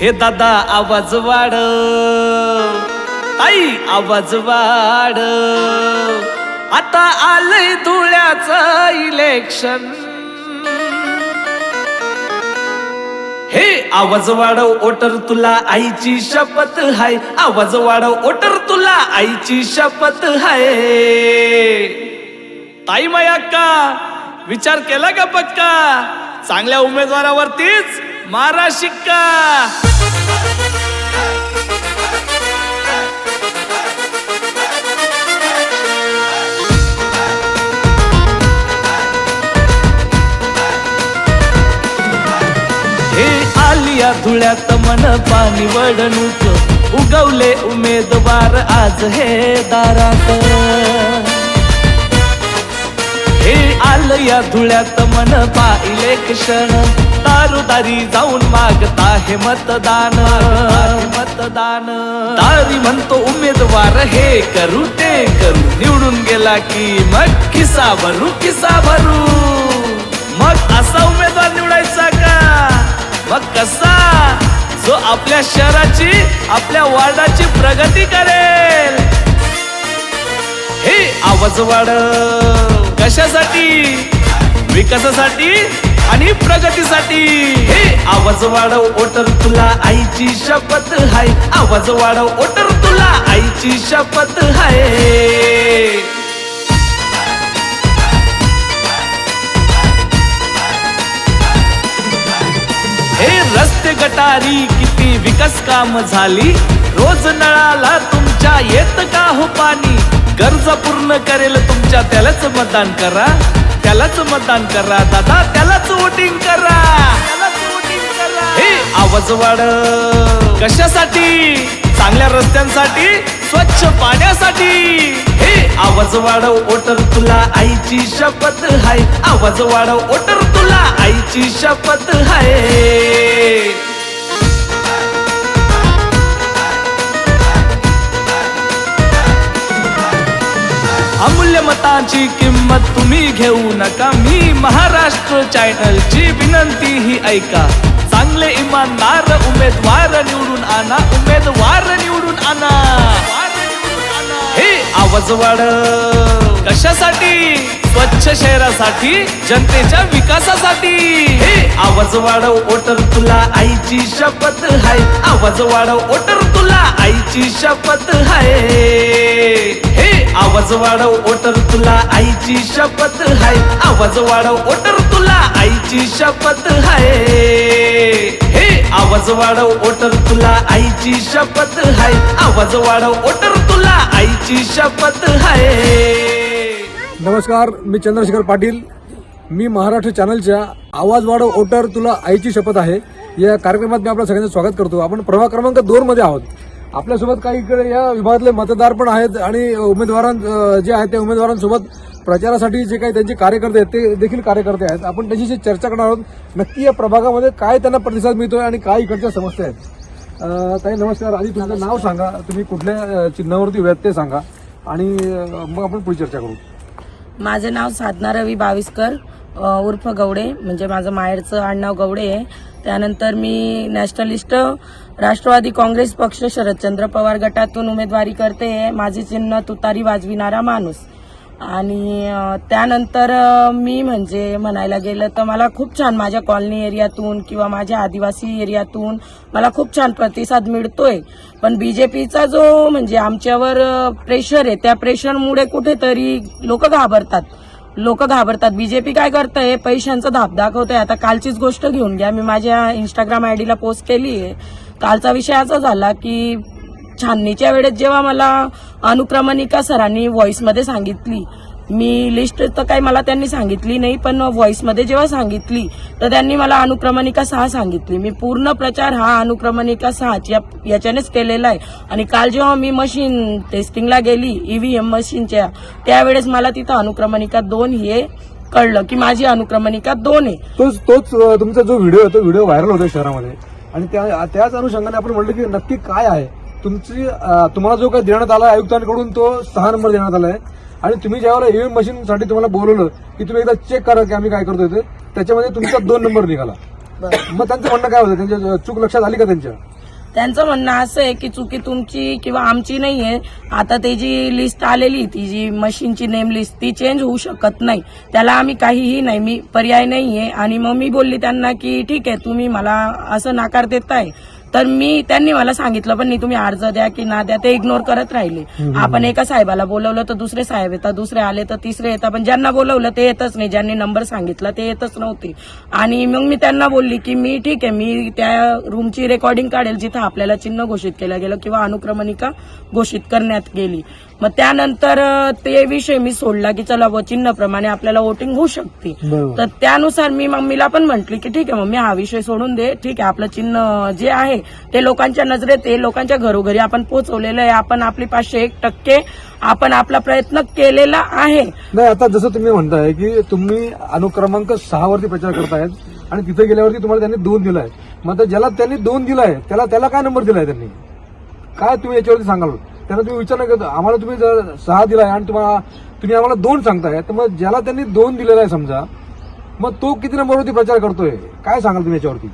हे दादा आवाज वाढ. ताई आवाज वाढ. आता आलंय धुळ्याचं इलेक्शन हे आवाज वाढव ओटर तुला आईची शपथ हाय. आवाज वाढव ओटर तुला आईची शपथ हाय. ताई माया का? विचार केला का पक्का? चांगल्या उमेदवारावरतीच मारा शिक्का हे आलिया धुळ्यात मन पाणी वडणूक. उगवले उमेदवार आज हे दारात. हे आलया धुळ्यात मन पाहिले क्षण. दारुदारी जाऊन मागता हे मतदान. मतदान. दारी म्हणतो उमेदवार हे करू ते करू. निवडून गेला की मग किसा भरू किसा भरू. मग असा उमेदवार निवडायचा का? मग कसा? जो आपल्या शहराची आपल्या वार्डाची प्रगती करेल. हे आवाज वाढ कशासाठी? विकासासाठी? आणि प्रगतीसाठी. हे आवाज वाढव ओटर तुला आईची शपथ हाय. आवाज वाढव ओटर तुला आईची शपथ हाय. हे रस्ते गटारी किती विकास काम झाली. रोज नळाला तुमच्या येत का हो पाणी? गरजा पूर्ण करेल तुमच्या त्यालाच मतदान करा. त्यालाच मतदान करा दादा त्यालाच वोटिंग करा. करा. हे आवाज वाढ. कशासाठी? चांगल्या रस्त्यांसाठी स्वच्छ पाण्यासाठी. हे आवाज वाढव ओटर तुला आईची शपथ हाय. आवाज वाढव ओटर तुला आईची शपथ हाय. अमूल्य मतांची किंमत तुम्ही घेऊ नका. मी महाराष्ट्र चॅनलची विनंती ही ऐका. चांगले इमानदार उमेदवार निवडून आणा. उमेदवार निवडून आणा. हे आवाज वाढ. कशासाठी? स्वच्छ शहरासाठी जनतेच्या विकासासाठी. हे आवाज वाढव ओटर तुला आईची शपथ हाय आवाज वाढव ओटर तुला आईची शपथ हाय हे आवाज वाढव ओटर तुला आईची शपथ हाय आवाज वाढव ओटर तुला आईची शपथ हाय हे आवाज वाढव ओटर तुला आईची शपथ हाय आवाज वाढव ओटर तुला आईची शपथ हाय नमस्कार मी चंद्रशेखर पाटील. मी महाराष्ट्र चॅनलच्या आवाज वाढव ओटर तुला आईची शपथ आहे. या कार्यक्रमात मी आपल्या सगळ्यांचं स्वागत करतो. आपण प्रभाग क्रमांक दोन मध्ये आहोत. आपल्यासोबत काही इकडे या विभागातले मतदार पण आहेत आणि उमेदवारां जे आहेत त्या उमेदवारांसोबत प्रचारासाठी जे काही त्यांचे कार्यकर्ते आहेत ते देखील कार्यकर्ते आहेत. आपण त्यांच्याशी चर्चा करणार आहोत. नक्की या प्रभागामध्ये काय त्यांना प्रतिसाद मिळतोय आणि काय इकडच्या समस्या आहेत? ताई नमस्कार. आधी तुमचं नाव सांगा. तुम्ही कुठल्या चिन्हावरती उभे आहेत ते सांगा. आणि मग आपण पुढे चर्चा करू. माझं नाव साधना रवी बाविस्कर उर्फ गवडे. म्हणजे माझं माहेरचं आडनाव गवडे आहे. त्यानंतर मी नॅशनलिस्ट राष्ट्रवादी काँग्रेस पक्ष शरदचंद्र पवार गटातून उमेदवारी करते आहे माझे चिन्ह तुतारी वाजविणारा माणूस. आणि त्यानंतर मी म्हणजे म्हणायला गेलं तर मला खूप छान माझ्या कॉलनी एरियातून किंवा माझ्या आदिवासी एरियातून मला खूप छान प्रतिसाद मिळतोय. पण बी जे पीचा जो म्हणजे आमच्यावर प्रेशर आहे त्या प्रेशरमुळे कुठेतरी लोक घाबरतात. लोक घाबरतात. बीजेपी काय करतंय? पैशांचा धाप दाखवतंय. आता कालचीच गोष्ट घेऊन घ्या. मी माझ्या इंस्टाग्राम आयडीला पोस्ट केली आहे कालचा विषय असा झाला की छाननीच्या वेळेस जेव्हा मला अनुक्रमणिका सरांनी व्हॉइसमध्ये सांगितली मी लिस्ट तर काही मला त्यांनी सांगितली नाही पण व्हॉइसमध्ये जेव्हा सांगितली तर त्यांनी मला अनुक्रमणिका सहा सांगितली. मी पूर्ण प्रचार हा अनुक्रमणिका सहाच्या याच्यानेच केलेला आहे. आणि काल जेव्हा मी मशीन टेस्टिंगला गेली ईव्हीएम मशीनच्या त्यावेळेस मला तिथं अनुक्रमणिका दोन हे कळलं की माझी अनुक्रमणिका दोन आहे. तोच तोच तुमचा जो व्हिडिओ आहे तो व्हिडिओ व्हायरल होतो शहरामध्ये. आणि त्या त्याच अनुषंगाने आपण म्हटलं की नक्की काय आहे? तुमची तुम्हाला जो काही देण्यात आला आयुक्तांकडून तो सहा नंबर देण्यात आला आहे आणि तुम्ही ज्यावेळेला ईव्हीएम मशीन साठी तुम्हाला बोलवलं की तुम्ही एकदा चेक करा की आम्ही काय करतोय ते त्याच्यामध्ये तुमचा दोन नंबर निघाला. मग त्यांचं म्हणणं काय होतं? त्यांच्या चूक लक्षात आली का त्यांच्या? त्यांचं म्हणणं असं आहे की चुकी तुमची किंवा आमची नाही आहे. आता ते जी लिस्ट आलेली ती जी मशीनची नेम लिस्ट ती चेंज होऊ शकत नाही. त्याला आम्ही काहीही नाही मी पर्याय नाही आहे आणि मग मी बोलली त्यांना की ठीक आहे तुम्ही मला असं नाकार देताय तर मी त्यांनी मला सांगितलं पण नाही तुम्ही अर्ज द्या की ना द्या ते इग्नोर करत राहिले. आपण एका साहेबाला बोलवलं तर दुसरे साहेब येतात दुसरे आले तर तिसरे येतात. पण ज्यांना बोलवलं ते येतच नाही. ज्यांनी नंबर सांगितला ते येतच नव्हते. आणि मग मी त्यांना बोलली की मी ठीक आहे मी त्या रूमची रेकॉर्डिंग काढेल जिथं आपल्याला चिन्ह घोषित केलं गेलं किंवा अनुक्रमणिका घोषित करण्यात गेली. मग त्यानंतर ते विषय मी सोडला की चला व चिन्हप्रमाणे आपल्याला वोटिंग होऊ शकते. तर त्यानुसार मी मम्मीला पण म्हंटली की ठीक आहे मम्मी हा विषय सोडून दे. ठीक आहे आपलं चिन्ह जे आहे ते लोकांच्या नजरेत आहे लोकांच्या घरोघरी आपण पोहोचवलेलं आहे. आपण आपली पाचशे एक टक्के आपण आपला प्रयत्न केलेला आहे. नाही आता जसं तुम्ही म्हणताय की तुम्ही अनुक्रमांक सहा वरती प्रचार करतायत आणि तिथे गेल्यावरती तुम्हाला त्यांनी दोन दिलाय मग आता ज्याला त्यांनी दोन दिलाय त्याला त्याला काय नंबर दिलाय त्यांनी? काय तुम्ही याच्यावरती सांगाल? त्यांना तुम्ही विचार नाही करता. आम्हाला तुम्ही जर सहा दिलाय आणि तुम्हाला तुम्ही आम्हाला दोन सांगताय तर मग ज्याला त्यांनी दोन दिलेला आहे समजा मग तो किती नंबरवरती प्रचार करतोय? काय सांगाल तुम्ही याच्यावरती?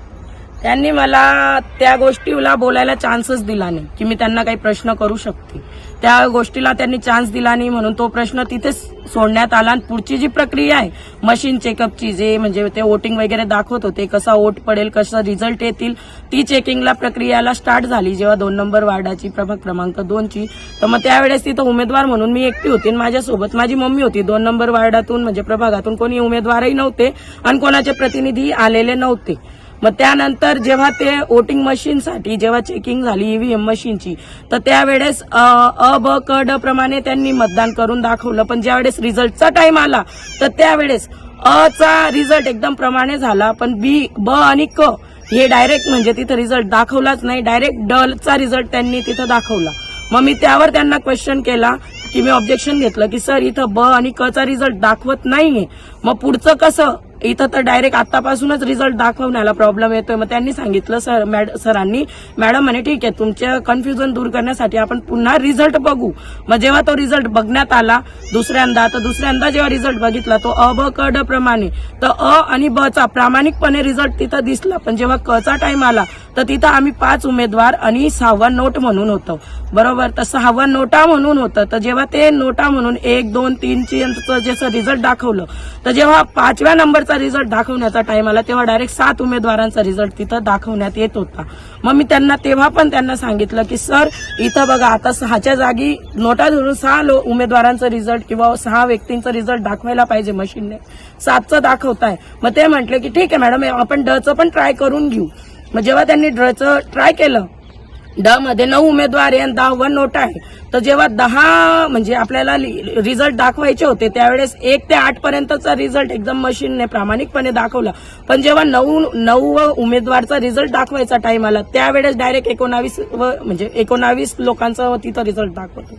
त्यांनी मला त्या गोष्टीला बोलायला चान्सच दिला नाही की मी त्यांना काही प्रश्न करू शकते. त्या गोष्टीला त्यांनी चान्स दिला नाही म्हणून तो प्रश्न तिथेच सोडण्यात आला आणि पुढची जी प्रक्रिया आहे मशीन चेकअपची जे म्हणजे ते वोटिंग वगैरे दाखवत होते कसा वोट पडेल कसं रिझल्ट येतील ती चेकिंगला प्रक्रियाला स्टार्ट झाली. जेव्हा दोन नंबर वार्डाची प्रभाग क्रमांक दोनची तर मग त्यावेळेस तिथं उमेदवार म्हणून मी एकटी होती आणि माझ्यासोबत माझी मम्मी होती. दोन नंबर वार्डातून म्हणजे प्रभागातून कोणी उमेदवारही नव्हते आणि कोणाचे प्रतिनिधी आलेले नव्हते. मग त्यानंतर जेव्हा ते वोटिंग मशीनसाठी जेव्हा चेकिंग झाली ईव्हीएम मशीनची तर त्यावेळेस अ अ, ब क ड प्रमाणे त्यांनी मतदान करून दाखवलं. पण ज्यावेळेस रिझल्टचा टाइम आला तर त्यावेळेस अ चा रिझल्ट एकदम प्रमाणे झाला. पण बी ब आणि क हे डायरेक्ट म्हणजे तिथं रिझल्ट दाखवलाच नाही. डायरेक्ट डलचा रिझल्ट त्यांनी तिथं दाखवला. मग मी त्यावर त्यांना क्वेश्चन केला की मी ऑब्जेक्शन घेतलं की सर इथं ब आणि क चा रिझल्ट दाखवत नाहीये. मग पुढचं कसं? इथं तर डायरेक्ट आतापासूनच रिझल्ट दाखवण्याला प्रॉब्लेम येतोय. मग त्यांनी सांगितलं सर मॅड सरांनी मॅडम म्हणे ठीक आहे तुमच्या कन्फ्युजन दूर करण्यासाठी आपण पुन्हा रिझल्ट बघू. मग जेव्हा तो रिझल्ट बघण्यात आला दुसऱ्यांदा तर दुसऱ्यांदा जेव्हा रिझल्ट बघितला तो अ ब क ड प्रमाणे तर अ आणि ब चा प्रामाणिकपणे रिझल्ट तिथं दिसला. पण जेव्हा क चा टाइम आला तर तिथं आम्ही पाच उमेदवार आणि सहावा नोट म्हणून होतं. बरोबर? तर सहावा नोटा म्हणून होतं. तर जेव्हा ते नोटा म्हणून एक दोन तीनची जसं रिझल्ट दाखवलं तर जेव्हा पाचव्या नंबरचा रिझल्ट दाखवण्याचा टाइम आला तेव्हा डायरेक्ट सात उमेदवारांचा रिझल्ट तिथं दाखवण्यात येत होता. मग मी त्यांना तेव्हा पण त्यांना सांगितलं की सर इथं बघा आता सहाच्या जागी नोटा धरून सहा लो उमेदवारांचा रिझल्ट किंवा सहा व्यक्तींचा रिझल्ट दाखवायला पाहिजे मशीनने सातचं दाखवताय. मग ते म्हटले की ठीक आहे मॅडम आपण डचं पण ट्राय करून घेऊ. मग जेव्हा त्यांनी ड्रचं ट्राय केलं ड मध्ये नऊ उमेदवार आहे आणि वन नोटा आहे. तर जेव्हा दहा म्हणजे आपल्याला रिझल्ट दाखवायचे होते त्यावेळेस एक ते आठ पर्यंतचा रिझल्ट एकदम मशीनने प्रामाणिकपणे दाखवला. पण जेव्हा नऊ नऊ उमेदवारचा रिझल्ट दाखवायचा टाइम आला त्यावेळेस डायरेक्ट एकोणावीस व म्हणजे एकोणावीस लोकांचा तिथं रिझल्ट दाखवतो.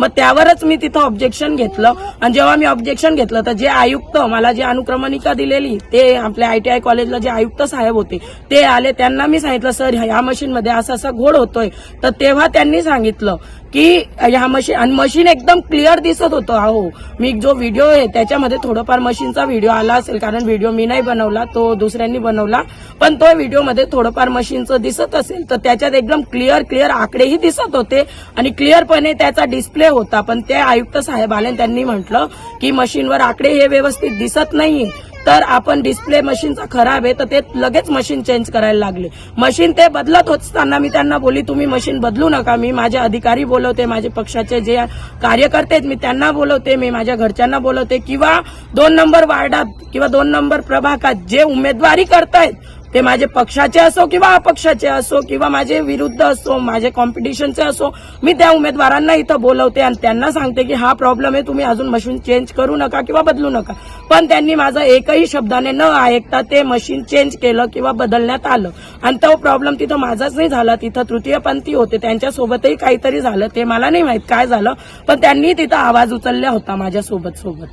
मग त्यावरच मी तिथं ऑब्जेक्शन घेतलं. आणि जेव्हा मी ऑब्जेक्शन घेतलं तर जे आयुक्त मला जी अनुक्रमणिका दिलेली ते आपल्या आयटीआय कॉलेजला जे आयुक्त साहेब होते ते आले त्यांना मी सांगितलं सर ह्या मशीनमध्ये असा असा घोड होतोय. तर तेव्हा त्यांनी सांगितलं की ह्या मशीन आणि मशीन एकदम क्लिअर दिसत होतं. अहो मी जो व्हिडिओ आहे त्याच्यामध्ये थोडंफार मशीनचा व्हिडिओ आला असेल कारण व्हिडिओ मी नाही बनवला तो दुसऱ्यांनी बनवला. पण तो व्हिडिओमध्ये थोडंफार मशीनचं दिसत असेल तर त्याच्यात एकदम क्लिअर क्लिअर आकडेही दिसत होते. आणि क्लिअरपणे त्याचा डिस्प्ले होता. पण ते आयुक्त साहेब आले त्यांनी म्हटलं की मशीनवर आकडे हे व्यवस्थित दिसत नाहीये. तर आपण डिस्प्ले मशीनचा खराब आहे तर ते लगेच मशीन चेंज करायला लागले. मशीन ते बदलत होत असताना मी त्यांना बोली तुम्ही मशीन बदलू नका. मी माझे अधिकारी बोलवते माझे पक्षाचे जे कार्यकर्ते आहेत मी त्यांना बोलवते मी माझ्या घरच्यांना बोलवते. किंवा दोन नंबर वार्डात किंवा दोन नंबर प्रभागात जे उमेदवारी करतायत ते माझे पक्षाचे असो किंवा अपक्षाचे असो किंवा माझे विरुद्ध असो माझे कॉम्पिटिशनचे असो मी त्या उमेदवारांना इथं बोलवते आणि त्यांना सांगते की हा प्रॉब्लेम आहे तुम्ही अजून मशीन चेंज करू नका किंवा बदलू नका. पण त्यांनी माझं एकही शब्दाने न ऐकता ते मशीन चेंज केलं किंवा बदलण्यात आलं. आणि तो प्रॉब्लेम तिथं माझाच नाही झाला तिथं तृतीयपंथी होते. त्यांच्यासोबतही काहीतरी झालं ते मला नाही माहीत काय झालं पण त्यांनी तिथं आवाज उचलला होता माझ्यासोबत सोबत.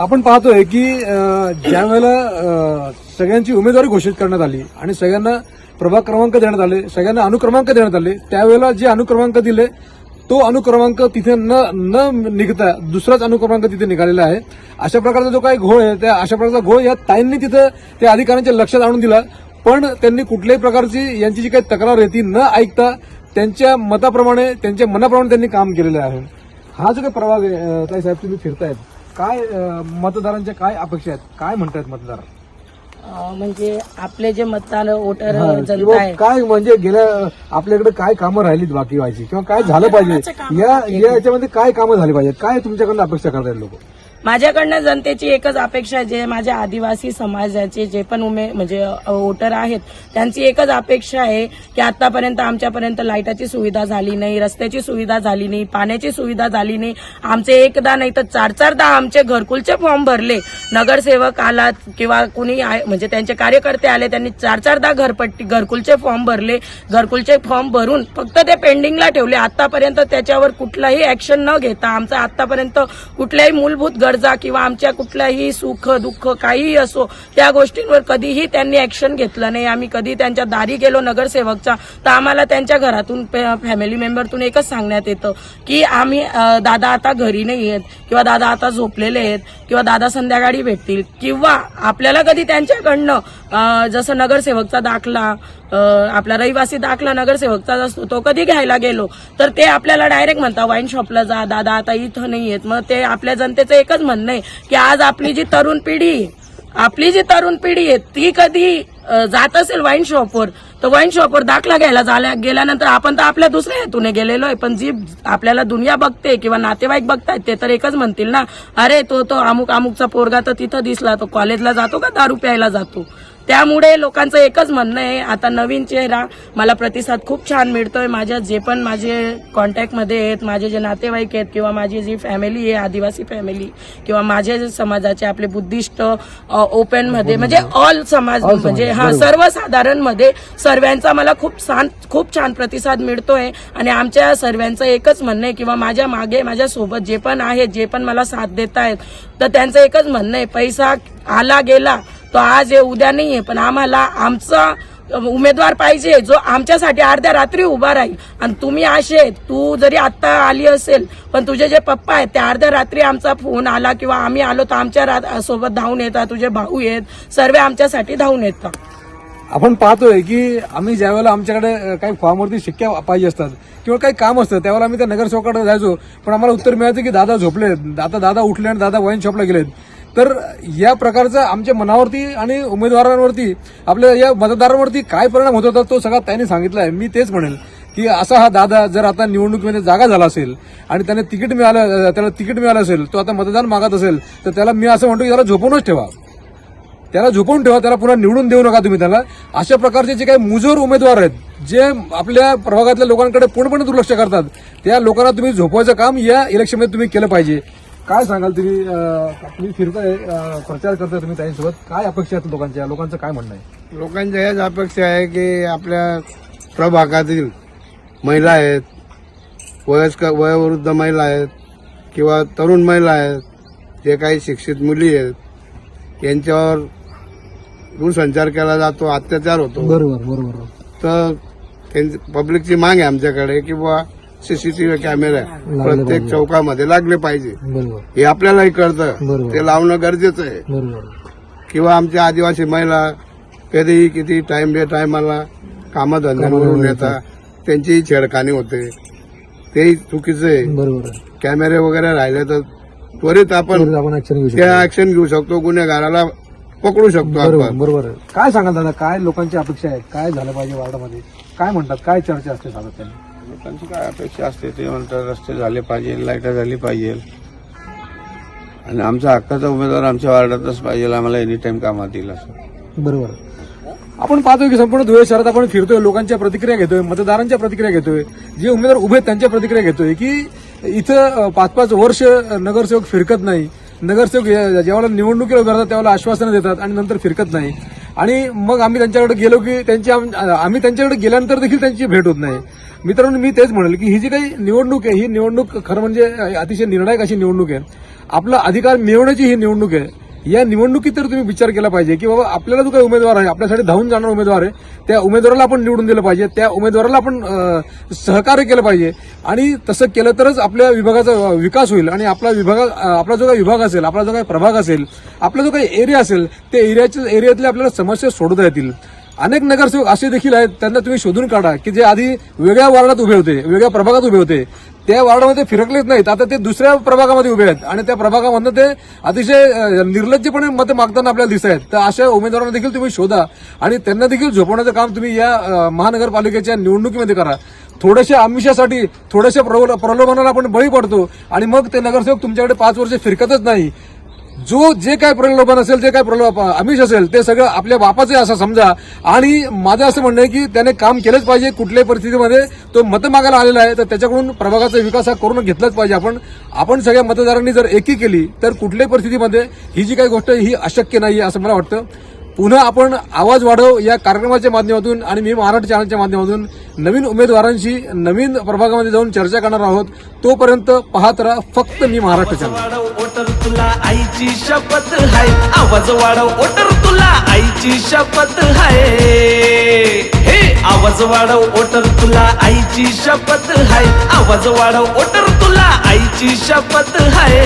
आपण पाहतोय की ज्यावेळेला ज्या वेळेला सगळ्यांची उमेदवारी घोषित करण्यात आली आणि सगळ्यांना प्रभाग क्रमांक देण्यात आले सगळ्यांना अनुक्रमांक देण्यात आले त्यावेळेला जे अनुक्रमांक दिले तो अनुक्रमांक तिथे न न निघता दुसराच अनुक्रमांक तिथे निघालेला आहे. अशा प्रकारचा जो काही घोळ आहे त्या अशा प्रकारचा घोळ या ताईंनी तिथं त्या अधिकाऱ्यांच्या लक्षात आणून दिला. पण त्यांनी कुठल्याही प्रकारची यांची जी काही तक्रार आहे ती न ऐकता त्यांच्या मताप्रमाणे त्यांच्या मनाप्रमाणे त्यांनी काम केलेलं आहे. हा जो काही प्रभाग आहे ताई साहेब तुम्ही फिरतायत. काय अं, मतदारांच्या काय अपेक्षा आहेत? काय म्हणतायत मतदार? अं, म्हणजे आपले जे मतदार वोटर जनता किंवा आहे काय म्हणजे गेल्या आपल्याकडे काय कामं राहिलीत बाकी व्हायची? किंवा काय झालं पाहिजे? या या याच्यामध्ये काय कामं झाली पाहिजेत? काय तुमच्याकडनं अपेक्षा करतायत लोक? माझ्याकडनं जनतेची एकच अपेक्षा आहे, जे माझ्या आदिवासी समाजाचे जे पण उमे म्हणजे वोटर आहेत त्यांची एकच अपेक्षा आहे की आतापर्यंत आमच्यापर्यंत लाईटाची सुविधा झाली नाही रस्त्याची सुविधा झाली नाही पाण्याची सुविधा झाली नाही. आमचे एकदा नाही तर चार चारदा आमचे घरकुलचे फॉर्म भरले. नगरसेवक आला किंवा कुणी आहे- म्हणजे त्यांचे कार्यकर्ते आले त्यांनी चार चारदा घरपट्टी घरकुलचे फॉर्म भरले. घरकुलचे फॉर्म भरून फक्त ते पेंडिंगला ठेवले. आतापर्यंत त्याच्यावर कुठलाही ऍक्शन न घेता आमचा आतापर्यंत कुठल्याही मूलभूत गरजा किंवा आमच्या कुठल्याही सुख दुःख काहीही असो त्या गोष्टींवर कधीही त्यांनी ऍक्शन घेतलं नाही. आम्ही कधी त्यांच्या दारी गेलो नगरसेवकचा तर आम्हाला त्यांच्या घरातून फॅमिली मेंबरतून एकच सांगण्यात येतं की आम्ही दादा आता घरी नाही आहेत किंवा दादा आता झोपलेले आहेत किंवा दादा संध्याकाळी भेटतील किंवा आपल्याला कधी त्यांच्याकडनं जसं नगरसेवकचा दाखला आपला रहिवासी दाखला नगरसेवकचा असतो तो कधी घ्यायला गेलो तर ते आपल्याला डायरेक्ट म्हणतात वाईन शॉपला जा दादा आता इथं नाही आहेत मग ते आपल्या जनतेचं एकच म्हणणं आहे की आज आपली जी तरुण पिढी आपली जी तरुण पिढी आहे ती कधी जात असेल वाईन शॉपवर तर वाईन शॉपवर दाखला घ्यायला झाल्या गेल्यानंतर आपण तर आपल्या दुसऱ्या हेतूने गेलेलो आहे पण जी आपल्याला दुनिया बघते किंवा नातेवाईक बघतायत ते तर एकच म्हणतील ना अरे तो तो अमुक अमुकचा पोरगा तर तिथं दिसला तो कॉलेजला जातो का दारू प्यायला जातो? त्यामुळे लोकांचं एकच म्हणणं आहे आता नवीन चेहरा मला प्रतिसाद खूप छान मिळतोय. माझ्या जे पण माझे कॉन्टॅक्टमध्ये आहेत माझे जे नातेवाईक आहेत किंवा माझी जी फॅमिली आहे आदिवासी फॅमिली किंवा माझे जे समाजाचे आपले बुद्धिस्ट ओपनमध्ये म्हणजे ऑल समाज म्हणजे हा बरोबर. सर्वसाधारणमध्ये सर्वांचा मला खूप छान खूप छान प्रतिसाद मिळतोय. आणि आमच्या सर्वांचं एकच म्हणणं आहे किंवा माझ्या मागे माझ्या सोबत जे पण आहेत जे पण मला साथ देत आहेत तर त्यांचं एकच म्हणणं आहे पैसा आला गेला तो आज आहे उद्या नाही आहे पण आम्हाला आमचा उमेदवार पाहिजे जो आमच्यासाठी अर्ध्या रात्री उभा राहील. आणि तुम्ही असे तू जरी आत्ता आली असेल पण तुझे जे पप्पा आहेत त्या अर्ध्या रात्री आमचा फोन आला किंवा आम्ही आलो तर आमच्यासोबत धावून येतात तुझे भाऊ आहेत सर्व आमच्यासाठी धावून येतात. आपण पाहतोय की आम्ही ज्यावेळेला आमच्याकडे काही फॉर्मवरती शिक्क्या पाहिजे असतात किंवा काही काम असतं त्यावेळेला आम्ही त्या नगरसेवकाकडे जायचो पण आम्हाला उत्तर मिळायचं की दादा झोपले आता दादा उठले आणि दादा वाईन शॉपला गेलेत. तर या प्रकारचा आमच्या मनावरती आणि उमेदवारांवरती आपल्या या मतदारांवरती काय परिणाम होत होता तो सगळा त्यांनी सांगितला आहे मी तेच म्हणेल की असा हा दादा जर आता निवडणुकीमध्ये जागा झाला असेल आणि त्याने तिकीट मिळालं त्याला तिकीट मिळालं असेल तो आता मतदान मागत असेल तर त्याला मी असं म्हणतो की त्याला झोपूनच ठेवा. त्याला झोपून ठेवा त्याला पुन्हा निवडून देऊ नका तुम्ही त्याला. अशा प्रकारचे जे काही मुजोर उमेदवार आहेत जे आपल्या प्रभागातल्या लोकांकडे पूर्णपणे दुर्लक्ष करतात त्या लोकांना तुम्ही झोपवायचं काम या इलेक्शनमध्ये तुम्ही केलं पाहिजे. काय सांगाल तुम्ही? तुम्ही फिरताय प्रचार करताय तुम्ही त्यांच्यासोबत काय अपेक्षा आहेत लोकांच्या? लोकांचं काय म्हणणं आहे? लोकांच्या याच अपेक्षा आहे की आपल्या प्रभागातील महिला आहेत वयस्कर वयोवृद्ध महिला आहेत किंवा तरुण महिला आहेत जे काही शिक्षित मुली आहेत यांच्यावर दूरसंचार केला जातो अत्याचार होतो. बरोबर बरोबर. तर त्यांची पब्लिकची माग आहे आमच्याकडे की बुवा सीसीटीव्ही कॅमेरे प्रत्येक चौकामध्ये लागले पाहिजे. हे आपल्यालाही कळतं. ते लावणं गरजेचं आहे. किंवा आमच्या आदिवासी महिला कधीही किती टाइम बे टायमाला कामधंद्यांवरून येतात त्यांचीही छेडखानी होते. तेही चुकीचं आहे. कॅमेरे वगैरे राहिले तर त्वरित आपण आपण ऍक्शन घेऊ त्या ऍक्शन घेऊ शकतो. गुन्हेगाराला पकडू शकतो बरोबर आपण. बरोबर आहे. काय सांगाल दादा? काय लोकांची अपेक्षा आहेत काय झालं पाहिजे वार्डामध्ये? काय म्हणतात? काय चर्चा असते सातत्याने? लोकांची काय अपेक्षा असते ते म्हणतात रस्ते झाले पाहिजे लाईटा झाली पाहिजे. आणि आमचा हक्काचा उमेदवार आमच्या वार्डातच पाहिजे आम्हाला एनी टाइम कामात येईल असं. बरोबर. आपण पाहतोय की संपूर्ण धुळे शहरात आपण फिरतोय लोकांच्या प्रतिक्रिया घेतोय मतदारांच्या प्रतिक्रिया घेतोय जे उमेदवार उभे आहेत त्यांच्या प्रतिक्रिया घेतोय की इथं पाच पाच वर्ष नगरसेवक फिरकत नाही. नगरसेवक जेव्हा निवडणुकीला उभे राहतात त्यावेळेला आश्वासनं देतात आणि नंतर फिरकत नाही. आणि मग आम्ही त्यांच्याकडे गेलो की त्यांची आम्ही त्यांच्याकडे गेल्यानंतर देखील त्यांची भेट होत नाही. मित्रांनो मी तेच म्हणेल की ही जी काही निवडणूक आहे ही निवडणूक खरं म्हणजे अतिशय निर्णायक अशी निवडणूक आहे. आपला अधिकार मिळवण्याची ही निवडणूक आहे. या निवडणुकीत तर तुम्ही विचार केला पाहिजे की बाबा आपल्याला जो काही उमेदवार आहे आपल्यासाठी धावून जाणारा उमेदवार आहे त्या उमेदवाराला आपण निवडून दिलं पाहिजे त्या उमेदवाराला आपण सहकार्य केलं पाहिजे. आणि तसं केलं तरच आपल्या विभागाचा विकास होईल आणि आपला विभाग आपला जो काही विभाग असेल आपला जो काही प्रभाग असेल आपला जो काही एरिया असेल त्या एरियाच्या एरियातल्या आपल्याला समस्या सोडवता येतील. अनेक नगरसेवक असे देखील आहेत त्यांना तुम्ही शोधून काढा की जे आधी वेगळ्या वार्डात उभे होते वेगळ्या प्रभागात उभे होते. त्या वार्डामध्ये फिरकलेच नाहीत. आता ते दुसऱ्या प्रभागामध्ये उभे आहेत. आणि त्या प्रभागामधनं ते अतिशय निर्लज्जपणे मतं मागताना आपल्याला दिसत आहेत. तर अशा उमेदवारांना देखील तुम्ही शोधा आणि त्यांना देखील झोपवण्याचं काम तुम्ही या महानगरपालिकेच्या निवडणुकीमध्ये करा. थोड्याशा आमिषासाठी थोड्याशा प्रलोभनाला आपण बळी पडतो आणि मग ते नगरसेवक तुमच्याकडे पाच वर्ष फिरकतच नाही. जो जे काय प्रलोभन असेल जे काय प्रलोभ आमिष असेल ते सगळं आपल्या बापाचं असं समजा. आणि माझं असं म्हणणं आहे की त्याने काम केलंच पाहिजे कुठल्याही परिस्थितीमध्ये. तो मतं मागायला आलेला आहे तर त्याच्याकडून प्रभागाचा विकास हा करून घेतलाच पाहिजे आपण. आपण सगळ्या मतदारांनी जर एकी केली तर कुठल्याही परिस्थितीमध्ये ही जी काही गोष्ट आहे, ही अशक्य नाही असं मला वाटतं. पुन्हा आपण आवाज वाढव या कार्यक्रमाच्या माध्यमातून आणि मी महाराष्ट्र चॅनलच्या माध्यमातून नवीन उमेदवारांशी नवीन प्रभागामध्ये जाऊन चर्चा करणार आहोत. तोपर्यंत पाहत राहा फक्त मी महाराष्ट्र चॅनल. आईची शपथ हाय. आवाज वाढव ओटर तुला आईची शपथ हाय. हे आवाज वाढव ओटर तुला आईची शपथ हाय. आवाज वाढव ओटर तुला आईची शपथ हाय.